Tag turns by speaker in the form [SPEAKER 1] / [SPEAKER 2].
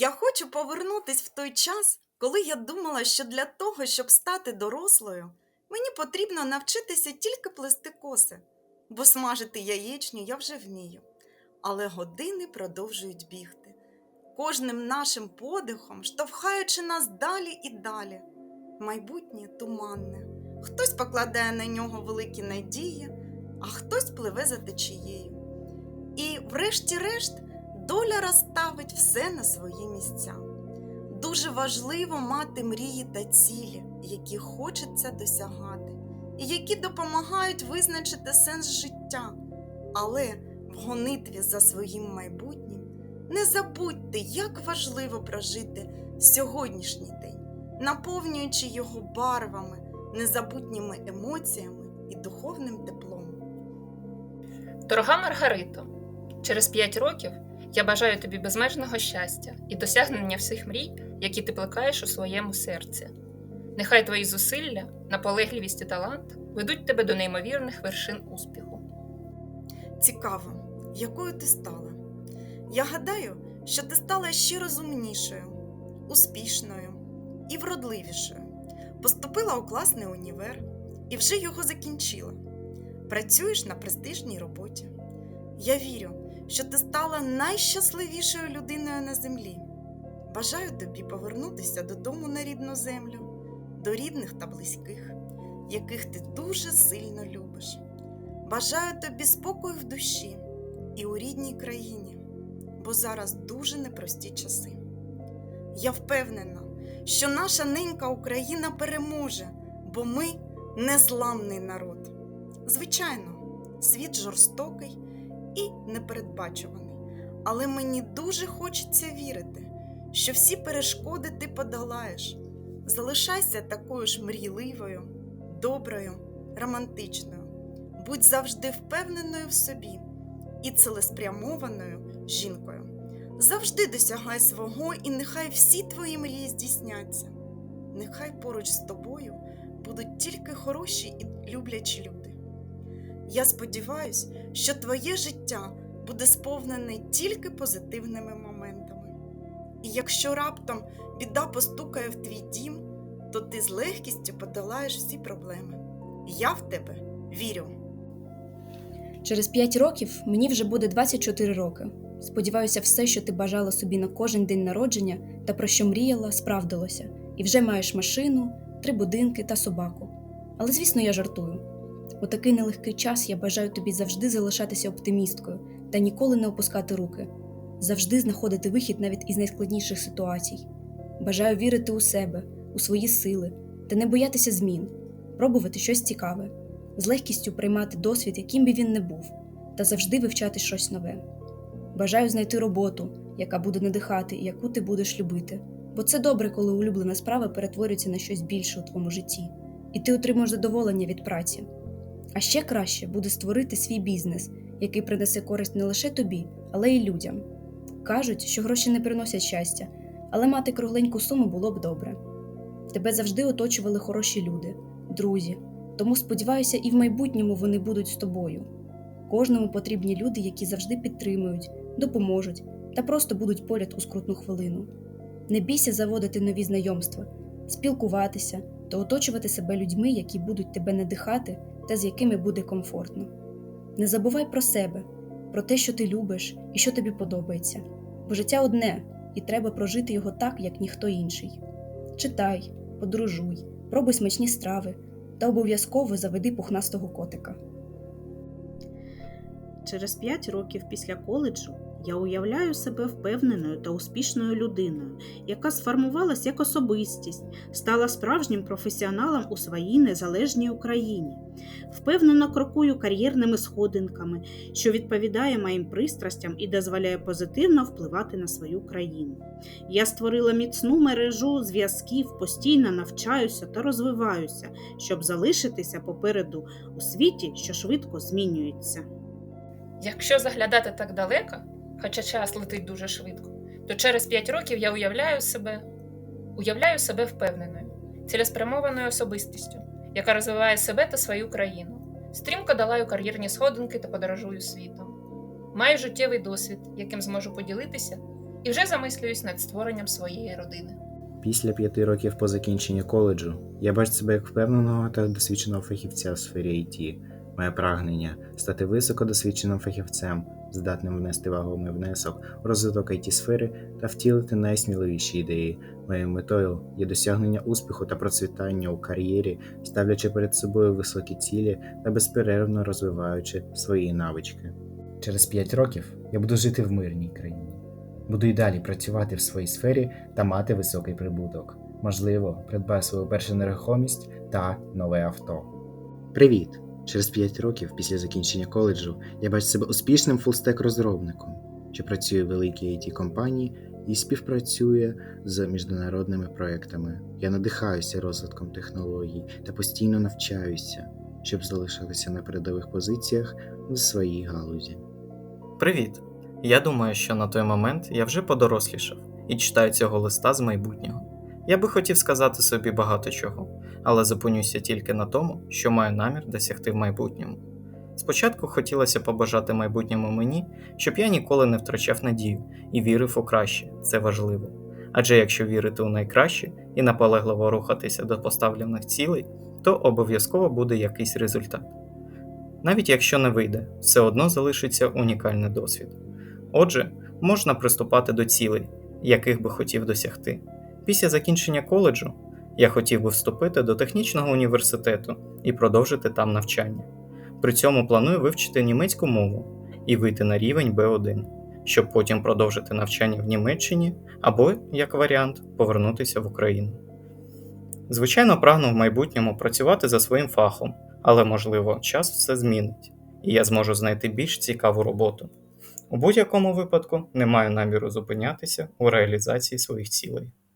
[SPEAKER 1] Я хочу повернутись в той час, коли я думала, що для того, щоб стати дорослою, мені потрібно навчитися тільки плести коси, бо смажити яєчню я вже вмію. Але години продовжують бігти, кожним нашим подихом штовхаючи нас далі і далі. Майбутнє туманне. Хтось покладає на нього великі надії, а хтось пливе за течією. І, врешті-решт, доля розставить все на свої місця. Дуже важливо мати мрії та цілі, які хочеться досягати, і які допомагають визначити сенс життя. Але в гонитві за своїм майбутнім не забудьте, як важливо прожити сьогоднішній день, наповнюючи його барвами, незабутніми емоціями і духовним теплом.
[SPEAKER 2] Дорога Маргарито, через 5 років я бажаю тобі безмежного щастя і досягнення всіх мрій, які ти плекаєш у своєму серці. Нехай твої зусилля, наполегливість і талант ведуть тебе до неймовірних вершин успіху.
[SPEAKER 1] Цікаво, якою ти стала. Я гадаю, що ти стала ще розумнішою, успішною і вродливішою. Поступила у класний універ і вже його закінчила. Працюєш на престижній роботі. Я вірю, що ти стала найщасливішою людиною на землі. Бажаю тобі повернутися додому на рідну землю, до рідних та близьких, яких ти дуже сильно любиш. Бажаю тобі спокою в душі і у рідній країні, бо зараз дуже непрості часи. Я впевнена, що наша ненька Україна переможе, бо ми незламний народ. Звичайно, світ жорстокий і непередбачуваний, але мені дуже хочеться вірити, що всі перешкоди ти подолаєш. Залишайся такою ж мрійливою, доброю, романтичною. Будь завжди впевненою в собі і цілеспрямованою жінкою. Завжди досягай свого, і нехай всі твої мрії здійсняться. Нехай поруч з тобою будуть тільки хороші і люблячі люди. Я сподіваюся, що твоє життя буде сповнене тільки позитивними моментами. І якщо раптом біда постукає в твій дім, то ти з легкістю подолаєш всі проблеми. Я в тебе вірю.
[SPEAKER 3] Через 5 років мені вже буде 24 роки. Сподіваюся, все, що ти бажала собі на кожен день народження та про що мріяла, справдилося, і вже маєш машину, три будинки та собаку. Але, звісно, я жартую. У такий нелегкий час я бажаю тобі завжди залишатися оптимісткою та ніколи не опускати руки, завжди знаходити вихід навіть із найскладніших ситуацій. Бажаю вірити у себе, у свої сили та не боятися змін, пробувати щось цікаве, з легкістю приймати досвід, яким би він не був, та завжди вивчати щось нове. Бажаю знайти роботу, яка буде надихати яку ти будеш любити, бо це добре, коли улюблена справа перетворюється на щось більше у твоєму житті, і ти отримуєш задоволення від праці. А ще краще буде створити свій бізнес, який принесе користь не лише тобі, але й людям. Кажуть, що гроші не приносять щастя, але мати кругленьку суму було б добре. Тебе завжди оточували хороші люди, друзі, тому сподіваюся, і в майбутньому вони будуть з тобою. Кожному потрібні люди, які завжди підтримують, допоможуть та просто будуть поряд у скрутну хвилину. Не бійся заводити нові знайомства, спілкуватися та оточувати себе людьми, які будуть тебе надихати та з якими буде комфортно. Не забувай про себе, про те, що ти любиш і що тобі подобається, бо життя одне, і треба прожити його так, як ніхто інший. Читай, подорожуй, пробуй смачні страви та обов'язково заведи пухнастого котика.
[SPEAKER 4] Через 5 років після коледжу я уявляю себе впевненою та успішною людиною, яка сформувалась як особистість, стала справжнім професіоналом у своїй незалежній Україні. Впевнено крокую кар'єрними сходинками, що відповідає моїм пристрастям і дозволяє позитивно впливати на свою країну. Я створила міцну мережу зв'язків, постійно навчаюся та розвиваюся, щоб залишитися попереду у світі, що швидко змінюється.
[SPEAKER 2] Якщо заглядати так далеко, хоча час летить дуже швидко, то через 5 років я уявляю себе, уявляю себе впевненою, цілеспрямованою особистістю, яка розвиває себе та свою країну, стрімко долаю кар'єрні сходинки та подорожую світом. Маю життєвий досвід, яким зможу поділитися, і вже замислююсь над створенням своєї родини.
[SPEAKER 5] Після п'яти років по закінченні коледжу я бачу себе як впевненого та досвідченого фахівця в сфері IT. Моє прагнення стати високодосвідченим фахівцем, здатним внести вагомий внесок у розвиток it сфери та втілити найсміливіші ідеї. Моєю метою є досягнення успіху та процвітання у кар'єрі, ставлячи перед собою високі цілі та безперервно розвиваючи свої навички. Через 5 років я буду жити в мирній країні. Буду й далі працювати в своїй сфері та мати високий прибуток. Можливо, придбаю свою першу нерухомість та нове авто. Привіт! Через 5 років після закінчення коледжу я бачу себе успішним фулстек розробником, що працює в великій it компанії і співпрацює з міжнародними проектами. Я надихаюся розвитком технологій та постійно навчаюся, щоб залишатися на передових позиціях в своїй галузі.
[SPEAKER 6] Привіт! Я думаю, що на той момент я вже подорослішав і читаю цього листа з майбутнього. Я би хотів сказати собі багато чого, але зупинюся тільки на тому, що маю намір досягти в майбутньому. Спочатку хотілося побажати майбутньому мені, щоб я ніколи не втрачав надію і вірив у краще, це важливо. Адже якщо вірити у найкраще і наполегливо рухатися до поставлених цілей, то обов'язково буде якийсь результат. Навіть якщо не вийде, все одно залишиться унікальний досвід. Отже, можна приступати до цілей, яких би хотів досягти. Після закінчення коледжу я хотів би вступити до технічного університету і продовжити там навчання. При цьому планую вивчити німецьку мову і вийти на рівень B1, щоб потім продовжити навчання в Німеччині або, як варіант, повернутися в Україну. Звичайно, прагну в майбутньому працювати за своїм фахом, але можливо, час все змінить, і я зможу знайти більш цікаву роботу. У будь-якому випадку не маю наміру зупинятися у реалізації своїх цілей.